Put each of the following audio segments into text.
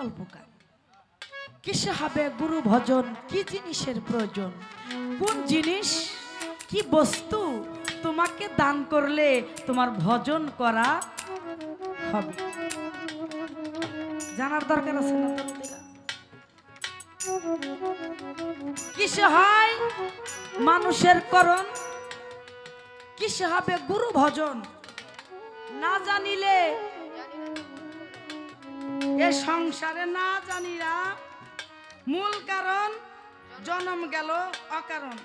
কাজ কিসে হবে গুরু ভজন? কি জিনিসের প্রয়োজন? কোন জিনিস? কি বস্তু? তোমাকে দান করলে তোমার ভজন করা হবে। জানার দরকার আছে কিসে হয় মানুষের করণ? কিসে হবে গুরু ভজন? না জানিলে এ সংসারে না জানিরা মূল কারণ, জন্ম গেল অকারণ।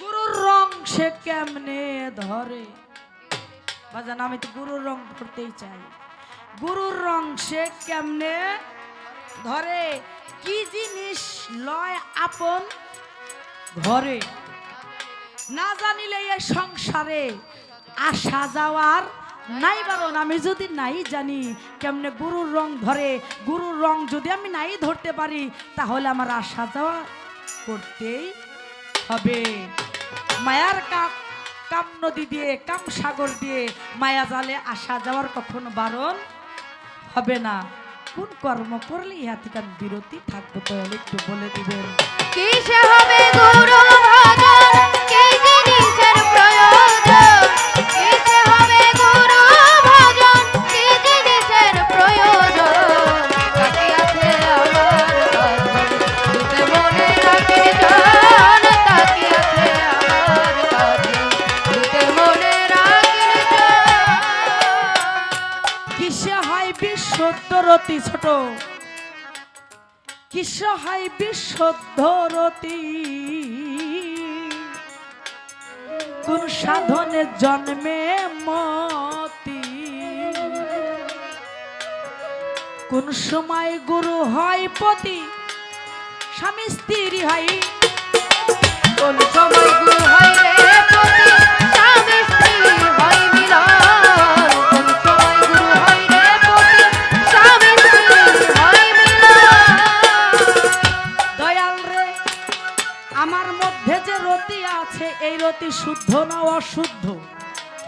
গুরুর রং সে কেমনে ধরে? বাজান, আমি তো গুরুর রং ধরতেই চাই। গুরুর রং সে কেমনে ধরে? কি জিনিস লয় আপন ঘরে? না জানিলে এ সংসারে আসা যাওয়ার নাই। বারণ আমি যদি নাই জানি কেমনে গুরুর রং ধরে গুরুর রং যদি আমি নাই ধরতে পারি তাহলে আমার আসা যাওয়া করতেই হবে। মায়ার কাপ কাম নদী দিয়ে কাম সাগর দিয়ে মায়া জালে আসা যাওয়ার কখনো বারণ হবে না। কোন কর্ম করলে ইহা থেকে আমি বিরতি থাকব তাহলে একটু বলে দিবেন। কিসে হবে গুরু বিশ্বরতি ছোট। কোন সাধনে জন্মে মতি? কোন সময় গুরু হয় পতি? স্বামী স্ত্রী হয়। কোন সময় গুরু হয় রতি আছে, এই রতি শুদ্ধ না অশুদ্ধ?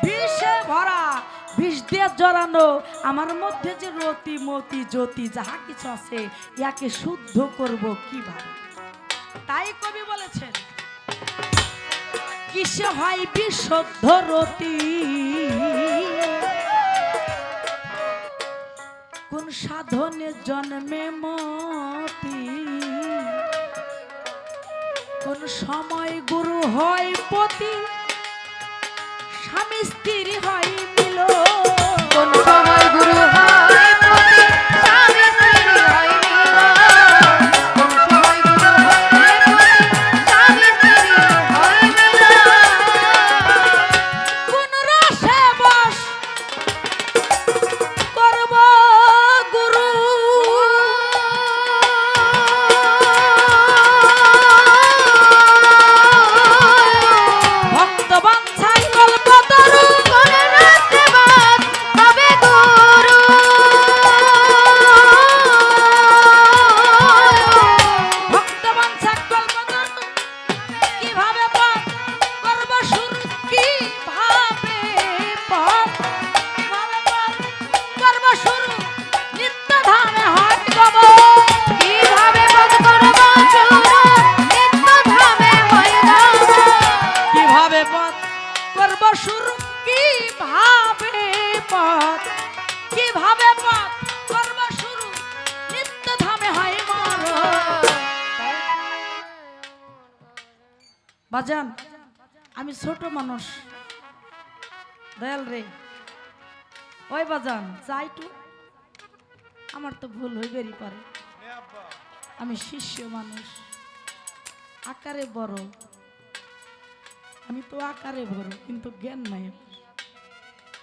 বিষে ভরা, বিষ দিয়ে জড়ানো, আমার মধ্যে যে রতি মতি জ্যোতি, যাহা কিছু আছে, ইয়াকে শুদ্ধ করব কীভাবে? তাই কবি বলেছেন, কিসে হয় বিশুদ্ধ রতি? কোন সাধনে জন্মে মতি সময় গুরু হয় পতি স্বামী স্ত্রী হয় বাজান, আমি ছোট মানুষ। দয়াল রে। ওই বাজান যাইটু আমার তো ভুল হইবেরই পারে। আমি শিষ্য মানুষ। আকারে বড়। আমি তো আকারে বড়, কিন্তু জ্ঞান নাই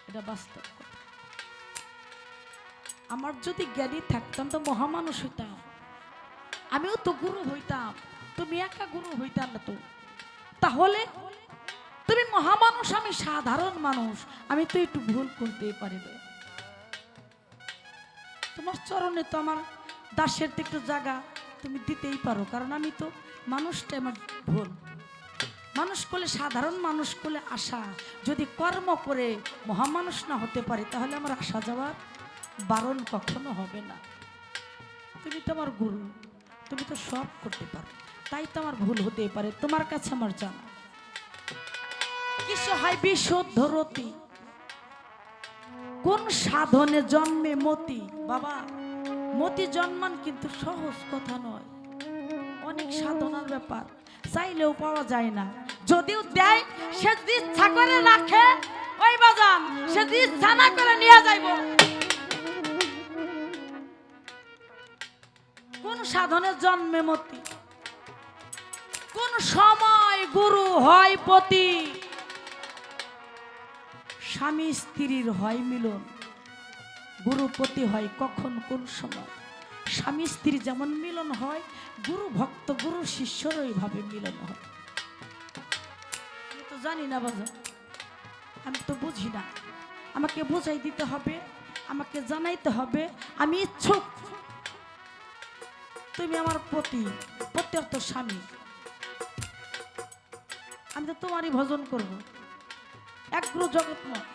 এটা বাস্তব কথা। আমার যদি জ্ঞানী থাকতাম, তো মহামানুষ হইতাম। আমিও তো গুরু হইতাম। তুমি একা গুরু হইতাম না তো। তাহলে তুমি মহামানুষ আমি সাধারণ মানুষ, আমি তো একটু ভুল করতেই পারিবে। তোমার চরণে তো আমার দাসের তো একটু জায়গা তুমি দিতেই পারো, কারণ আমি তো মানুষটা আমার ভুল। মানুষ করলে সাধারণ মানুষ করলে আশা, যদি কর্ম করে মহামানুষ না হতে পারে, তাহলে আমার আসা যাওয়ার বারণ কখনো হবে না। তুমি তো আমার গুরু, তুমি তো সব করতে পারো। তাই তো আমার ভুল হতেই পারে। তোমার কাছে আমার জানা। কিসে হয় বিশুদ্ধরতি কোন সাধনে জন্মে মতি? বাবা, মতি জন্মান কিন্তু সহজ কথা নয়। অনেক সাধনার ব্যাপার, চাইলেও পাওয়া যায় না। যদিও দেয়, সে ইচ্ছা করে রাখে, ওই বাজান, সে ইচ্ছা না করে নিয়ে যাইব। কোন সাধনে জন্মে মতি? কোন সময় গুরু হয় পতি? স্বামী স্ত্রীর হয় মিলন। গুরুপতি হয় কখন কোন সময়? স্বামী স্ত্রী যেমন মিলন হয়, গুরু ভক্ত, গুরু শিষ্যর ওইভাবে মিলন হয়। তো জানি না বাজা আমি তো বুঝি না। আমাকে বোঝাই দিতে হবে, আমাকে জানাইতে হবে, আমি ইচ্ছুক। তুমি আমার পতি প্রত্যর্থ স্বামী। আমি তো তোমারই ভজন করব। এক জগৎ নয়